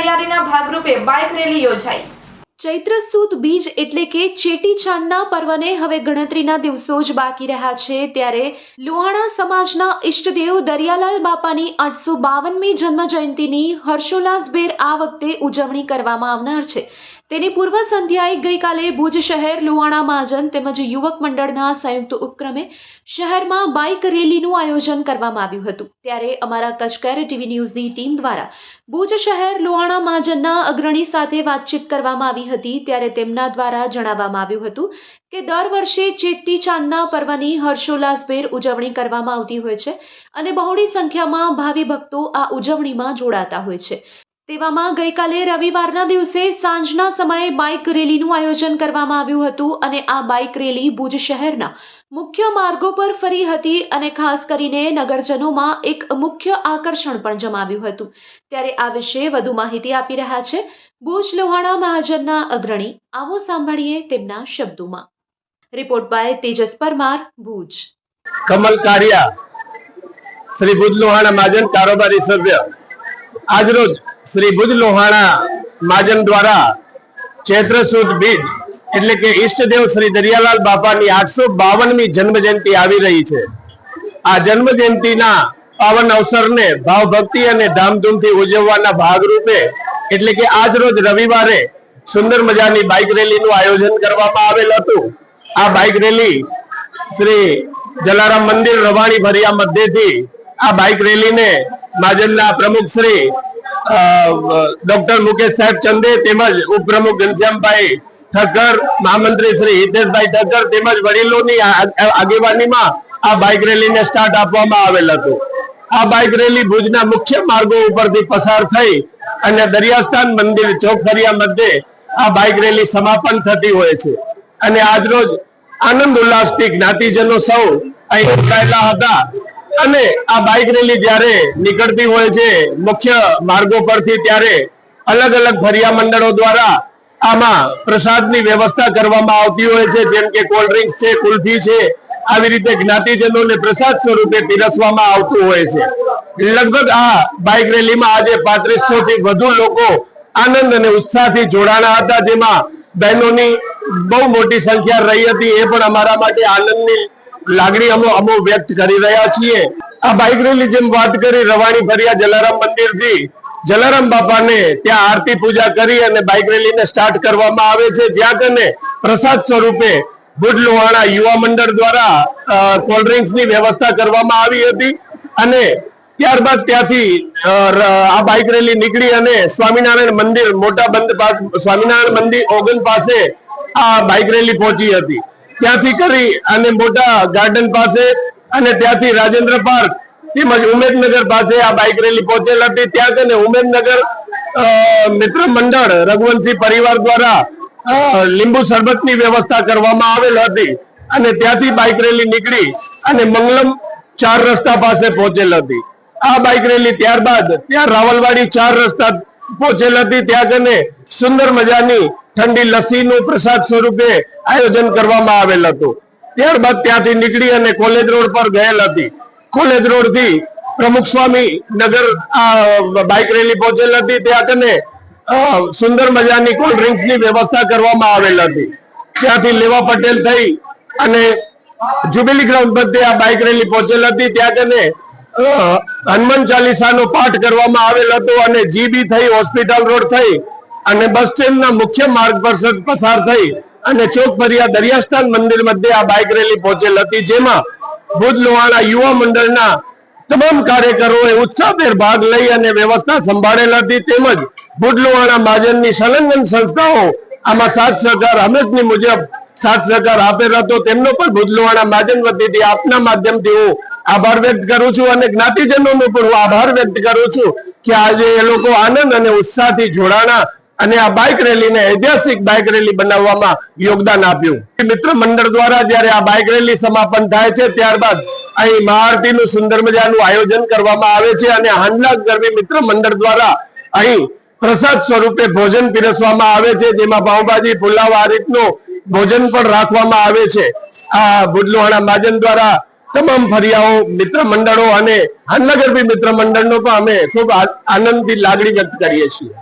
તૈયારીના ભાગરૂપે bike rally યોજાઈ. ચૈત્ર સુદ બીજ એટલે કે ચેટી ચાંદના પર્વને હવે ગણતરીના દિવસો જ બાકી રહ્યા છે ત્યારે લુહાણા સમાજના ઈષ્ટદેવ દરિયાલાલ બાપાની આઠસો બાવનમી જન્મ જયંતિની હર્ષોલ્લાસભેર આ વખતે ઉજવણી કરવામાં આવનાર છે. તેની પૂર્વ સંધ્યાએ ગઈકાલે ભુજ શહેર લુહાણા મહાજન તેમજ યુવક મંડળના સંયુક્ત ઉપક્રમે શહેરમાં બાઇક રેલીનું આયોજન કરવામાં આવ્યું હતું. ત્યારે અમારા કચકેર ટીવી ન્યૂઝની ટીમ દ્વારા ભુજ શહેર લોહાણા મહાજનના અગ્રણી સાથે વાતચીત કરવામાં આવી હતી. ત્યારે તેમના દ્વારા જણાવવામાં આવ્યું હતું કે દર વર્ષે ચેતી ચાંદના પર્વની હર્ષોલ્લાસભેર ઉજવણી કરવામાં આવતી હોય છે અને બહોળી સંખ્યામાં ભાવિ ભક્તો આ ઉજવણીમાં જોડાતા હોય છે. તેવામાં ગઈકાલે રવિવારના દિવસે સાંજના સમયે બાઇક રેલીનું આયોજન કરવામાં આવ્યું હતું અને આ બાઇક રેલી ભુજ શહેરના મુખ્ય માર્ગો પર ફરી હતી અને ખાસ કરીને નગરજનોમાં એક મુખ્ય આકર્ષણ પણ જમાવ્યું હતું. ત્યારે આ વિશે વધુ માહિતી આપી રહ્યા છે ભુજ લોહાણા મહાજનના અગ્રણી. આવો સાંભળીએ તેમના શબ્દોમાં. Report by Tejas Parmar, Bhuj. Kamal Kariya, Shri Bhuj Lohana Mahajan કારોબારી સભ્ય. આજરોજ શ્રી બુદ્ધ લોહાણા મહાજન દ્વારા ચૈત્ર સુદ બીજ, એટલે કે ઈષ્ટદેવ શ્રી દરિયાલાલ બાપાની આઠસો બાવનમી જન્મ જયંતિ આવી રહી છે. આ જન્મ જયંતિના પાવન અવસરને ભાવ ભક્તિ અને ધામધૂમથી ઉજવવાના ભાગરૂપે, એટલે કે આજ રોજ રવિવારે સુંદર મજાની બાઇક રેલીનું આયોજન કરવામાં આવેલ હતું. આ બાઇક રેલી શ્રી જલારામ મંદિર રવાણી ભરિયા મધ્યથી આ બાઇક રેલીને મહાજનના પ્રમુખ શ્રી ડોક્ટર મુકેશ સાહેબ ચંદે તેમજ ઉપપ્રમુખ ઘનશ્યામભાઈ ઠક્કર, મહામંત્રી શ્રી હિતેશભાઈ ઠક્કર તેમજ વડીલોની આગેવાનીમાં આ બાઇક રેલીને સ્ટાર્ટ આપવામાં આવેલ હતું. આ બાઇક રેલી ભુજના મુખ્ય માર્ગો ઉપરથી પસાર થઈ અને દરિયાસ્થાન મંદિર ચોક મધ્યે આ બાઇક રેલી સમાપન થતી હોય છે. અને આજરોજ આનંદ ઉલ્લાસથી જ્ઞાતિજનો સૌ અહીં જોડાયેલા હતા. અને આ બાઇક રેલી જ્યારે નીકળતી હોય છે, મુખ્ય માર્ગો પરથી ત્યારે અલગ અલગ ફરિયા મંડળો દ્વારા આમાં પ્રસાદની વ્યવસ્થા કરવામાં આવતી હોય છે, જેમ કે કોલ્ડ ડ્રિંક્સ છે, કુલ્ફી છે, આવી રીતે જ્ઞાતિજનોને પ્રસાદ સ્વરૂપે પીરસવામાં આવતું હોય છે. લગભગ આ બાઇક રેલીમાં આજે પાંત્રીસો થી વધુ લોકો આનંદ અને ઉત્સાહથી જોડાણા હતા, જેમાં બહેનોની બહુ મોટી સંખ્યા રહી હતી. એ પણ અમારા માટે આનંદની લાગણી અમો અમો વ્યક્ત કરી રહ્યા છીએ. આ બાઇક રેલી જેમ વાત કરી, રવાણી ફરિયા જલારામ મંદિરથી જલારામ બાપાને ત્યાં આરતી પૂજા કરી અને બાઇક રેલીને સ્ટાર્ટ કરવામાં આવે છે. જ્યાં કને પ્રસાદ સ્વરૂપે ભુજ લોહાણા યુવા મંડળ દ્વારા કોલ્ડ ડ્રિંક્સની વ્યવસ્થા કરવામાં આવી હતી. અને ત્યારબાદ ત્યાંથી આ બાઇક રેલી નીકળી અને સ્વામિનારાયણ મંદિર મોટા બંધ સ્વામિનારાયણ મંદિર ઓગન પાસે આ બાઇક રેલી પહોંચી હતી. ત્યાંથી કરી અને મોટા ગાર્ડન પાસે અને ત્યાંથી રાજેન્દ્ર પાર્ક તેમજ ઉમેદનગર પાસે આ બાઇક રેલી પહોંચેલ હતી. ત્યાં કને ઉમેદનગર મિત્ર મંડળ રઘુવંશી પરિવાર દ્વારા લીંબુ શરબતની વ્યવસ્થા કરવામાં આવેલ હતી અને ત્યાંથી બાઇક રેલી નીકળી અને મંગલમ ચાર રસ્તા પાસે પહોંચેલ હતી. આ બાઇક રેલી ત્યારબાદ ત્યાં રાવલવાડી ચાર રસ્તા પહોંચેલ હતી. ત્યાં કને સુંદર મજાની ઠંડી લસ્સીનું પ્રસાદ સ્વરૂપે આયોજન કરવામાં આવેલ હતું. ત્યારબાદ ત્યાંથી નીકળી અને કોલેજ રોડ પર ગયેલ હતી. કોલેજ રોડથી પ્રમુખ સ્વામી નગર બાઇક રેલી પહોંચેલ હતી. ત્યાં તને સુંદર મજાની કોલ્ડ ડ્રિંક્સની વ્યવસ્થા કરવામાં આવેલ હતી. ત્યાંથી લેવા પટેલ થઈ અને જુબિલી ગ્રાઉન્ડ પર આ બાઇક રેલી પહોંચેલ હતી. ત્યાં કને હનુમાન હનુમાન ચાલીસાનો પાઠ કરવામાં આવેલ હતો અને જીબી થઈ, હોસ્પિટલ રોડ થઈ અને બસ સ્ટેન્ડના મુખ્ય માર્ગ પર પસાર થઈ અને ચોક ફરિયા દરિયાસ્થાન મંદિર મધ્યે આ બાઇક રેલી પહોંચેલ હતી, જેમાં ભુજ લોહાણા યુવા મંડળના તમામ કાર્યકરોએ ઉત્સાહભેર ભાગ લઈ અને વ્યવસ્થા સંભાળેલ હતી. તેમજ ભુજ લોહાણા મહાજનની સંલગ્ન સંસ્થાઓ આમાં સાથ સહકાર હંમેશની મુજબ સાથ સહકાર આપેલ હતો. તેમનો પણ ભુજ લોહાણા મહાજન વતીથી આપના માધ્યમથી હું આભાર વ્યક્ત કરું છું અને જ્ઞાતિજનોનો પણ હું આભાર વ્યક્ત કરું છું કે આજે એ લોકો આનંદ અને ઉત્સાહથી જોડાણા અને આ બાઇક રેલીને ઐતિહાસિક બાઇક રેલી બનાવવામાં યોગદાન આપ્યું. મિત્ર મંડળ દ્વારા જ્યારે આ બાઇક રેલી સમાપન થાય છે, ત્યારબાદ અહીં મહાઆરતીનું સુંદર મજાનું આયોજન કરવામાં આવે છે અને હાંડલા ગરબી મિત્ર મંડળ દ્વારા અહીં પ્રસાદ સ્વરૂપે ભોજન પીરસવામાં આવે છે, જેમાં પાઉંભાજી, પુલાવ આ રીતનું ભોજન પણ રાખવામાં આવે છે. આ ભુજલોહાણા માજન દ્વારા તમામ ફરિયાઓ મિત્ર મંડળો અને હાંડલા ગરબી મિત્ર મંડળનો પણ અમે ખૂબ આનંદથી લાગણી વ્યક્ત કરીએ છીએ.